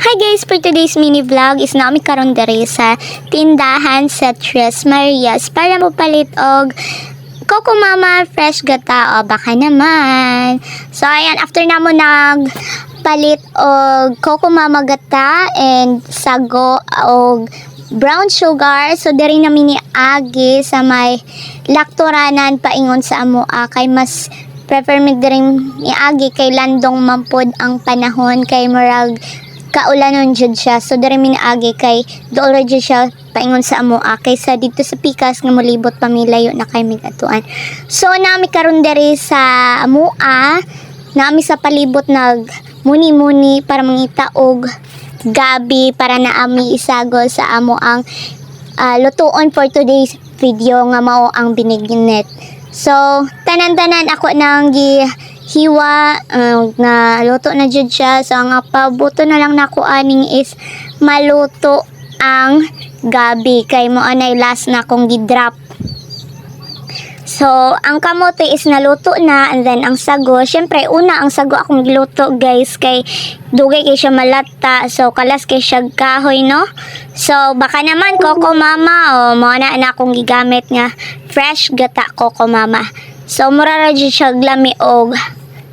Hi guys, for today's mini vlog is namin karon dere sa tindahan sa Tres Marias para mo palit og Coco Mama fresh gata o baka naman. So ayan, after na mo nag palit og Coco Mama gata and sago og brown sugar. So diri namin ni Agi sa may laktoranan paingon sa amo ah, kay mas prefer mi diri ni Agi kay landong mampod ang panahon kay murag kaulanon jud siya. So diri mi agi kay dool jud siya paingon sa amo ah, kaysa dito sa pikas nga molibot pa mi layo na kay migatuan. So nami karon diri sa amo ah, nami sa palibot nag muni-muni para mangita og gabi para na ami isagol sa amo ang ah, lutuon for today's video nga mao ang binignet. So tanan-tanan ako nang gi hiwa uh, nga luto na jud siya so ang pabuto na lang nako aning is maluto ang gabi kay mo anay last na kong gi-drop So, ang kamote is naluto na and then ang sago, syempre una ang sago akong giluto guys kay dugay kay siya malata. So, kalas kay siya kahoy no. So, baka naman Coco Mama o mo na na akong gigamit nga fresh gata Coco Mama. So, mura ra siya glami og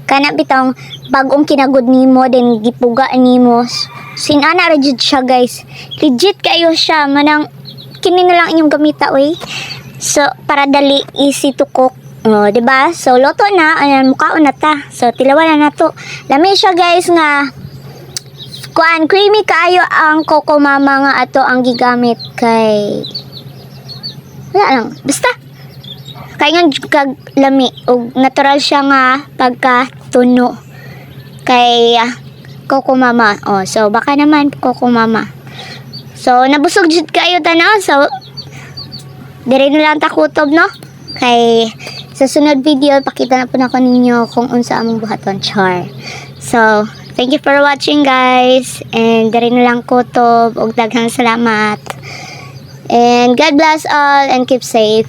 kana bitang bagong kinagod nimo then gipuga nimo. Sinana ra jud siya guys. Legit kayo siya manang kini na lang inyong gamita oy. So, para dali easy to cook. O, di ba? So, loto na. Ayan, mukhaon na ta. So, tilawan na na to. Lami siya, guys, nga kuan creamy kaayo ang Coco Mama nga ato ang gigamit kay wala lang basta kay nga kag lami ug natural siya nga pagkatuno kay ah, Coco Mama oh so baka naman Coco Mama so nabusog jud kayo tanaw so Dire na lang takutob, no? Kay sa sunod video, pakita na po na ko ninyo kung unsa among buhaton char. So, thank you for watching guys. And dire na lang kutob. Og daghang salamat. And God bless all and keep safe.